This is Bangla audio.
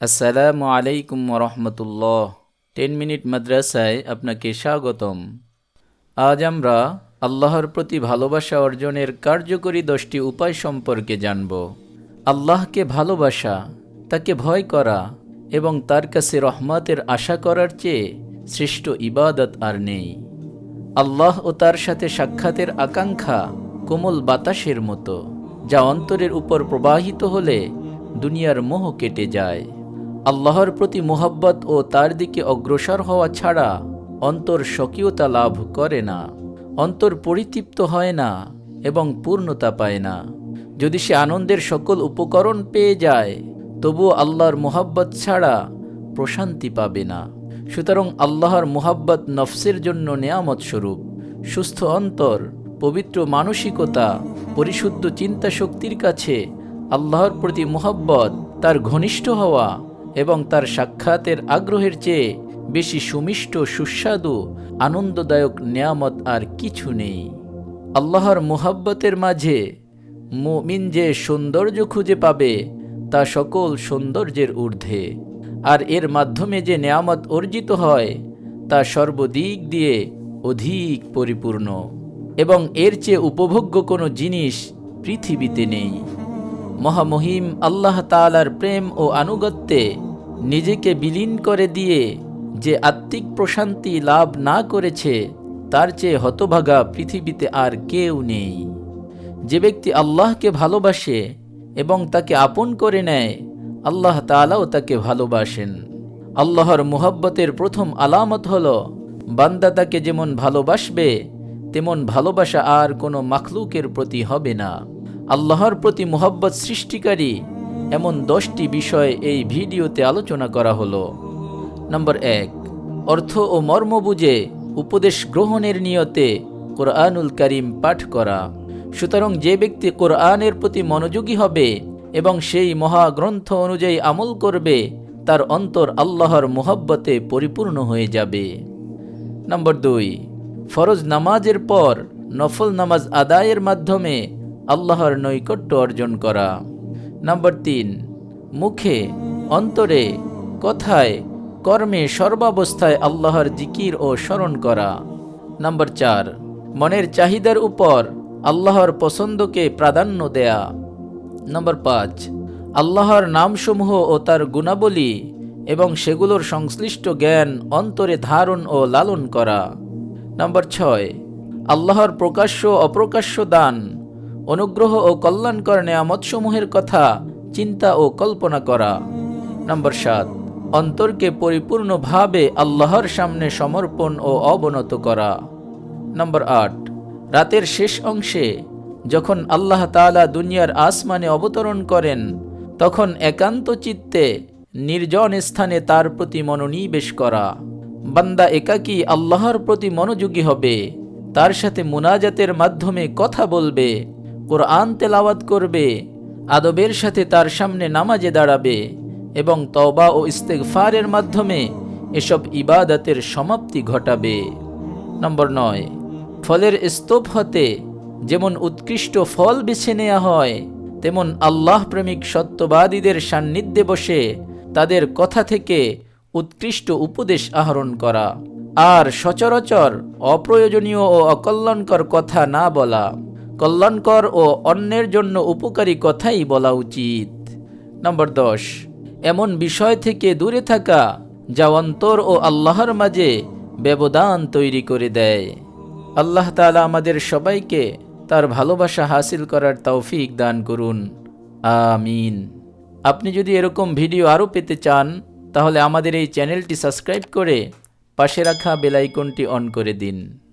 আসসালামু আলাইকুম রহমতুল্লাহ টেন মিনিট মাদ্রাসায় আপনাকে স্বাগতম। আজ আমরা আল্লাহর প্রতি ভালোবাসা অর্জনের কার্যকরী দশটি উপায় সম্পর্কে জানব। আল্লাহকে ভালোবাসা, তাকে ভয় করা এবং তার কাছে রহমতের আশা করার চেয়ে শ্রেষ্ঠ ইবাদত আর নেই। আল্লাহ ও তার সাথে সাক্ষাতের আকাঙ্ক্ষা কোমল বাতাসের মতো, যা অন্তরের উপর প্রবাহিত হলে দুনিয়ার মোহ কেটে যায়। আল্লাহর প্রতি মোহাব্বত ও তার দিকে অগ্রসর হওয়া ছাড়া অন্তর স্বকীয়তা লাভ করে না, অন্তর পরিতৃপ্ত হয় না এবং পূর্ণতা পায় না। যদি সে আনন্দের সকল উপকরণ পেয়ে যায়, তবুও আল্লাহর মোহাব্বত ছাড়া প্রশান্তি পাবে না। সুতরাং আল্লাহর মোহাব্বত নফসের জন্য নেয়ামত স্বরূপ। সুস্থ অন্তর, পবিত্র মানসিকতা, পরিশুদ্ধ চিন্তা শক্তির কাছে আল্লাহর প্রতি মোহাব্বত, তার ঘনিষ্ঠ হওয়া এবং তার সাক্ষাতের আগ্রহের চেয়ে বেশি সুমিষ্ট, সুস্বাদু, আনন্দদায়ক নেয়ামত আর কিছু নেই। আল্লাহর মোহাব্বতের মাঝে মুমিন যে সৌন্দর্য খুঁজে পাবে, তা সকল সৌন্দর্যের ঊর্ধ্বে। আর এর মাধ্যমে যে নেয়ামত অর্জিত হয়, তা সর্বদিক দিয়ে অধিক পরিপূর্ণ। এবং এর চেয়ে উপভোগ্য কোনো জিনিস পৃথিবীতে নেই। মহামহিম আল্লাহ তালার প্রেম ও আনুগত্যে নিজেকে বিলীন করে দিয়ে যে আত্মিক প্রশান্তি লাভ না করেছে, তার চেয়ে হতভাগা পৃথিবীতে আর কেউ নেই। যে ব্যক্তি আল্লাহকে ভালোবাসে এবং তাকে আপন করে নেয়, আল্লাহ তালাও তাকে ভালোবাসেন। আল্লাহর মুহাব্বতের প্রথম আলামত হল, বান্দা তাকে যেমন ভালোবাসবে, তেমন ভালোবাসা আর কোনো মাখলুকের প্রতি হবে না। আল্লাহর প্রতি মোহাব্বত সৃষ্টিকারী এমন দশটি বিষয় এই ভিডিওতে আলোচনা করা হলো। নম্বর এক, অর্থ ও মর্ম বুঝে উপদেশ গ্রহণের নিয়তে কোরআনুল করিম পাঠ করা। সুতরাং যে ব্যক্তি কোরআনের প্রতি মনোযোগী হবে এবং সেই মহাগ্রন্থ অনুযায়ী আমল করবে, তার অন্তর আল্লাহর মোহাব্বতে পরিপূর্ণ হয়ে যাবে। নম্বর দুই, ফরজ নামাজের পর নফল নামাজ আদায়ের মাধ্যমে আল্লাহর নৈকট্য অর্জন করা। নম্বর তিন, মুখে, অন্তরে, কথায়, কর্মে সর্বাবস্থায় আল্লাহর জিকির ও স্মরণ করা। নম্বর চার, মনের চাহিদার উপর আল্লাহর পছন্দকে প্রাধান্য দেয়া। নম্বর পাঁচ, আল্লাহর নামসমূহ ও তার গুণাবলী এবং সেগুলোর সংশ্লিষ্ট জ্ঞান অন্তরে ধারণ ও লালন করা। নম্বর ছয়, আল্লাহর প্রকাশ্য অপ্রকাশ্য দান অনুগ্রহ ও কল্যাণকর নেয়ামতসমূহের কথা চিন্তা ও কল্পনা করা। নম্বর সাত, অন্তরকে পরিপূর্ণভাবে আল্লাহর সামনে সমর্পণ ও অবনত করা। নম্বর আট, রাতের শেষ অংশে যখন আল্লাহ তালা দুনিয়ার আসমানে অবতরণ করেন, তখন একান্ত চিত্তে নির্জন স্থানে তার প্রতি মনোনিবেশ করা। বান্দা একাকী আল্লাহর প্রতি মনোযোগী হবে, তার সাথে মুনাজাতের মাধ্যমে কথা বলবে কোরআন তেলাওয়াত করবে, আদবের সাথে তার সামনে নামাজে দাঁড়াবে এবং তওবা ও ইস্তেগফারের মাধ্যমে এসব ইবাদতের সমাপ্তি ঘটাবে। নম্বর নয়, ফলের স্তূপ হতে যেমন উৎকৃষ্ট ফল বেছে নেওয়া হয়, তেমন আল্লাহ প্রেমিক সত্যবাদীদের সান্নিধ্যে বসে তাদের কথা থেকে উৎকৃষ্ট উপদেশ আহরণ করা। আর সচরাচর অপ্রয়োজনীয় ও অকল্যাণকর কথা না বলা। কল্যাণকর ও অন্যের জন্য উপকারী কথাই বলা উচিত। নম্বর দশ, এমন বিষয় থেকে দূরে থাকা যা অন্তর ও আল্লাহর মাঝে ব্যবধান তৈরি করে দেয়। আল্লাহ তালা আমাদের সবাইকে তার ভালোবাসা হাসিল করার তৌফিক দান করুন। আমিন। আপনি যদি এরকম ভিডিও আরও পেতে চান, তাহলে আমাদের এই চ্যানেলটি সাবস্ক্রাইব করে পাশে রাখা বেলাইকনটি অন করে দিন।